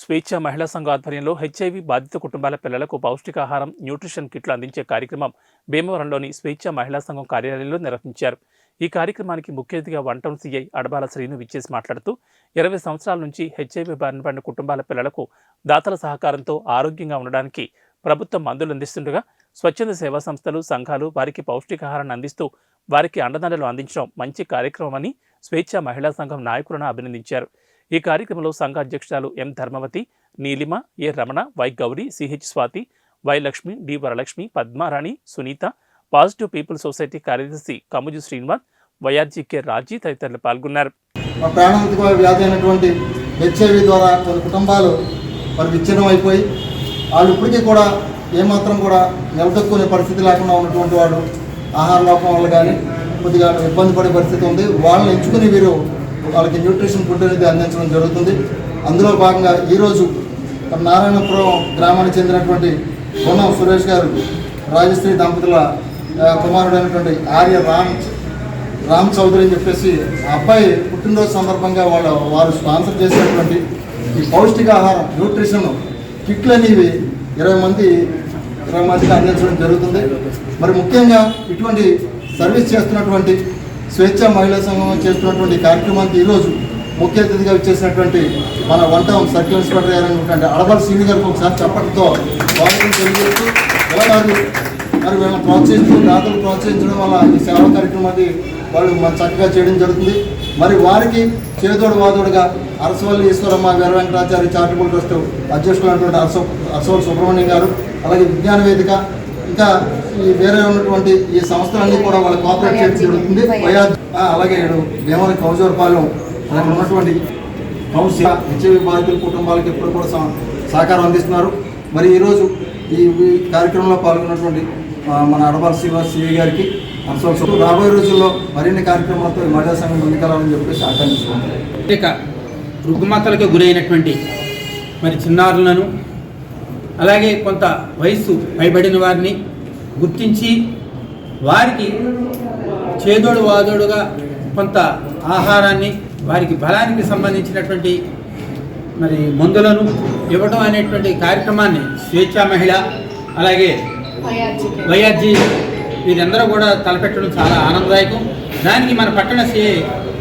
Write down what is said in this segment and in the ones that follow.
స్వేచ్ఛ మహిళా సంఘ ఆధ్వర్యంలో హెచ్ఐవి బాధిత కుటుంబాల పిల్లలకు పౌష్టికాహారం న్యూట్రిషన్ కిట్లు అందించే కార్యక్రమం భీమవరంలోని స్వేచ్ఛ మహిళా సంఘం కార్యాలయంలో నిర్వహించారు. ఈ కార్యక్రమానికి ముఖ్య అతిథిగా వన్ సీఐ అడబాల శ్రీను విచ్చేసి మాట్లాడుతూ ఇరవై సంవత్సరాల నుంచి హెచ్ఐవి బారిన పడిన కుటుంబాల పిల్లలకు దాతల సహకారంతో ఆరోగ్యంగా ఉండడానికి ప్రభుత్వం మందులు అందిస్తుండగా స్వచ్ఛంద సేవా సంస్థలు సంఘాలు వారికి పౌష్టికాహారాన్ని అందిస్తూ వారికి అండదండలు అందించడం మంచి కార్యక్రమమని స్వేచ్ఛ మహిళా సంఘం నాయకులను అభినందించారు. ఈ కార్యక్రమంలో సంఘ అధ్యక్షురాలు M Dharmavathi Neelima A Ramana Y Gowri CH Swathi Y Lakshmi D Varalakshmi Padmarani Sunitha positive people society కార్యదర్శి కముజు శ్రీనివాస్ వైఆర్జీ కె రాజీ తదితరులు పాల్గొన్నారు. ప్రాణాంతక వ్యాధి అయినటువంటి హెచ్ఐవి ద్వారా కొన్ని కుటుంబాలు వారు విచ్ఛిన్నం అయిపోయి వాళ్ళు ఇప్పటికీ కూడా ఏమాత్రం కూడా నిలదొక్కునే పరిస్థితి లేకుండా ఉన్నటువంటి వాడు ఆహార లోపం వల్ల కానీ కొద్దిగా ఇబ్బంది పడే పరిస్థితి ఉంది. వాళ్ళని ఎంచుకుని వీరు వాళ్ళకి న్యూట్రిషన్ ఫుడ్ అనేది అందించడం జరుగుతుంది. అందులో భాగంగా ఈరోజు నారాయణపురం గ్రామానికి చెందినటువంటి పొన్నం సురేష్ గారు రాజశ్రీ దంపతుల కుమారుడైనటువంటి ఆర్య రామ్ రామ్ చౌదరి అని చెప్పేసి అబ్బాయి పుట్టినరోజు సందర్భంగా వాళ్ళ వారు స్పాన్సర్ చేసినటువంటి ఈ పౌష్టికాహారం న్యూట్రిషన్ కిట్లు అనేవి ఇరవై మంది ఇరవై మందికి అందించడం జరుగుతుంది. మరి ముఖ్యంగా ఇటువంటి సర్వీస్ చేస్తున్నటువంటి స్వేచ్ఛ మహిళా సంఘం చేస్తున్నటువంటి కార్యక్రమానికి ఈరోజు ముఖ్య అతిథిగా ఇచ్చేసినటువంటి మన వన్ టౌన్ సర్కిల్ ఇన్స్పెక్టర్ అయినటువంటి అడబల్ శ్రీని గారికి ఒకసారి చెప్పడంతో స్వాగతం తెలియజేస్తూ వారు మరి వీళ్ళని ప్రోత్సహిస్తూ దాతలు ప్రోత్సహించడం వల్ల ఈ సేవా కార్యక్రమాన్ని వాళ్ళు మన చక్కగా చేయడం జరుగుతుంది. మరి వారికి చేదోడు వాదోడుగా అరసవల్లి ఈశ్వరమ్మ వీర వెంకటాచార్య చారిటబుల్ ట్రస్ట్ అధ్యక్షులైనటువంటి అరస అరసవల్లి సుబ్రహ్మణ్యం గారు అలాగే విజ్ఞాన వేదిక ఇంకా ఈ వేరే ఉన్నటువంటి ఈ సంస్థలన్నీ కూడా వాళ్ళ కోఆపరేట్ చేయడం జరుగుతుంది. అలాగే భీమవరం కౌజూరపాలెం అలాగే ఉన్నటువంటి కౌన్సిల్ హెచ్ఐవి బాధితుల కుటుంబాలకు ఎప్పుడు కూడా సహ- సహకారం అందిస్తున్నారు. మరి ఈరోజు ఈ ఈ కార్యక్రమంలో పాల్గొన్నటువంటి మన అడబాల్ శ్రీనివాస్ సివి గారికి అసలు రాబోయే రోజుల్లో మరిన్ని కార్యక్రమాలతో ఈ మహిళా సంఘం ముందుకెళ్ళాలని చెప్పేసి ఆకాంక్షిస్తున్నాం ఇక రుగ్మతలకు గురైనటువంటి మరి చిన్నారులను అలాగే కొంత వయస్సు పైబడిన వారిని గుర్తించి వారికి చేదోడు వాదోడుగా కొంత ఆహారాన్ని వారికి బలానికి సంబంధించినటువంటి మరి మందులను ఇవ్వడం అనేటువంటి కార్యక్రమాన్ని స్వేచ్ఛా మహిళ అలాగే వైఆర్జీ వీరందరూ కూడా తలపెట్టడం చాలా ఆనందదాయకం. దానికి మన పట్టణ సిఐ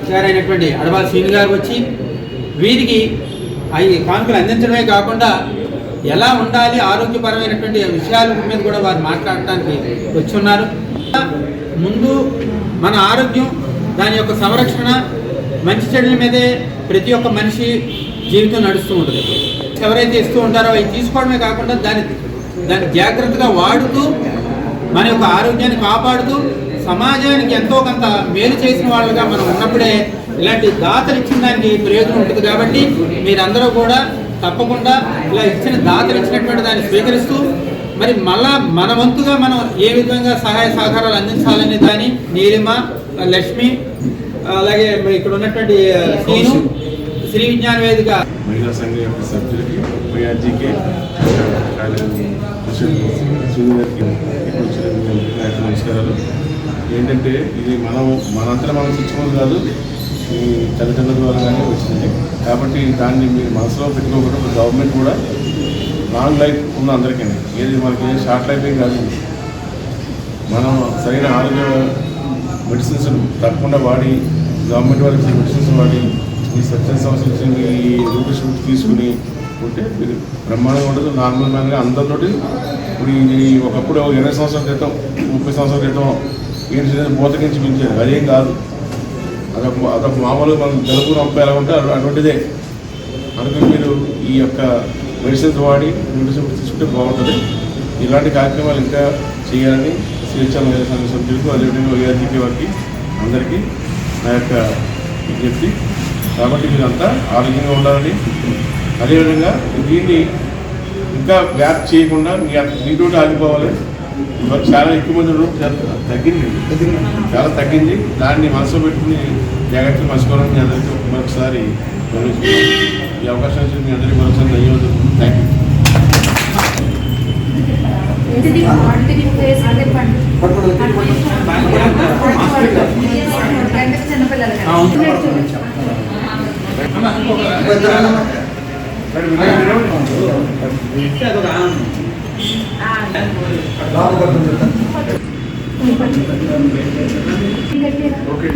గారైనటువంటి అడవాల్ శ్రీని గారు వచ్చి వీరికి అవి కానుకలు అందించడమే కాకుండా ఎలా ఉండాలి ఆరోగ్యపరమైనటువంటి విషయాల మీద కూడా వారు మాట్లాడటానికి వచ్చి ఉన్నారు ముందు మన ఆరోగ్యం దాని యొక్క సంరక్షణ మంచి చెడుల మీదే ప్రతి ఒక్క మనిషి జీవితం నడుస్తూ ఉంటుంది. ఎవరైతే ఇస్తూ ఉంటారో అవి తీసుకోవడమే కాకుండా దాన్ని దాన్ని జాగ్రత్తగా వాడుతూ మన యొక్క ఆరోగ్యాన్ని కాపాడుతూ సమాజానికి ఎంతో కొంత మేలు చేసిన వాళ్ళుగా మనం ఉన్నప్పుడే ఇలాంటి దాతలు ఇచ్చిన దానికి ప్రయోజనం ఉంటుంది కాబట్టి మీరందరూ కూడా తప్పకుండా ఇలా ఇచ్చిన దాతలు ఇచ్చినటువంటి దాన్ని స్వీకరిస్తూ మరి మళ్ళా మన వంతుగా మనం ఏ విధంగా సహాయ సహకారాలు అందించాలనే దాన్ని నీలిమ లక్ష్మి అలాగే మరి ఇక్కడ ఉన్నటువంటి శ్రీను శ్రీ విజ్ఞాన వేదిక. మహిళా సంఘం యొక్క సభ్యులకి వైఆర్జీకే నమస్కారాలు. ఏంటంటే ఇది మనం మనంతరం మనం తెచ్చుకోవడం కాదు ఈ తల్లిదండ్రుల ద్వారానే వచ్చింది. కాబట్టి దాన్ని మీరు మనసులో పెట్టుకోకుండా గవర్నమెంట్ కూడా లాంగ్ లైఫ్ ఉన్న అందరికీ ఏది మనకి షార్ట్ లైఫ్ ఏం కాదు. మనం సరైన ఆరోగ్య మెడిసిన్స్ తప్పకుండా వాడి గవర్నమెంట్ వాళ్ళకి మెడిసిన్స్ వాడి ఈ సత్యం సంస్థ ఈ రూపీస్ తీసుకుని ఉంటే మీరు బ్రహ్మాండంగా ఉండదు. నార్మల్ మ్యాన్గా అందరితోటి ఇప్పుడు ఈ ఒకప్పుడు ఇరవై సంవత్సరాల క్రితం ముప్పై సంవత్సరాల క్రితం ఏంటి బోతకించి పెంచేది అదేం కాదు. అదొక అదొక మామూలుగా మనం తెలుగు రంప ఉంటే అటువంటిదే. అందుకని మీరు ఈ యొక్క మెడిసిన్స్ వాడి మెడిసిన్ తీసుకుంటే బాగుంటుంది. ఇలాంటి కార్యక్రమాలు ఇంకా చేయాలని స్వేచ్ఛ సభ్యులకు అదేవిధంగా వైఆర్జీపీ వారికి అందరికీ నా యొక్క విజ్ఞప్తి. కాబట్టి మీరంతా ఆరోగ్యంగా ఉండాలని. అదేవిధంగా దీన్ని ఇంకా వ్యాప్ చేయకుండా మీ మీతో ఆగిపోవాలి. ఇవాళ చాలా ఎక్కువ మంది ఉండడం చాలా తగ్గింది. చాలా తగ్గింది. దాన్ని మనసులో పెట్టుకుని జాగ్రత్తలు మర్చిపోవాలని మీ అందరికీ మరొకసారి ఈ అవకాశం ఇచ్చిన మీ అందరికీ మరొకసారి ధన్యవాదాలు. థ్యాంక్ యూ చిన్నపిల్లలు ఓకే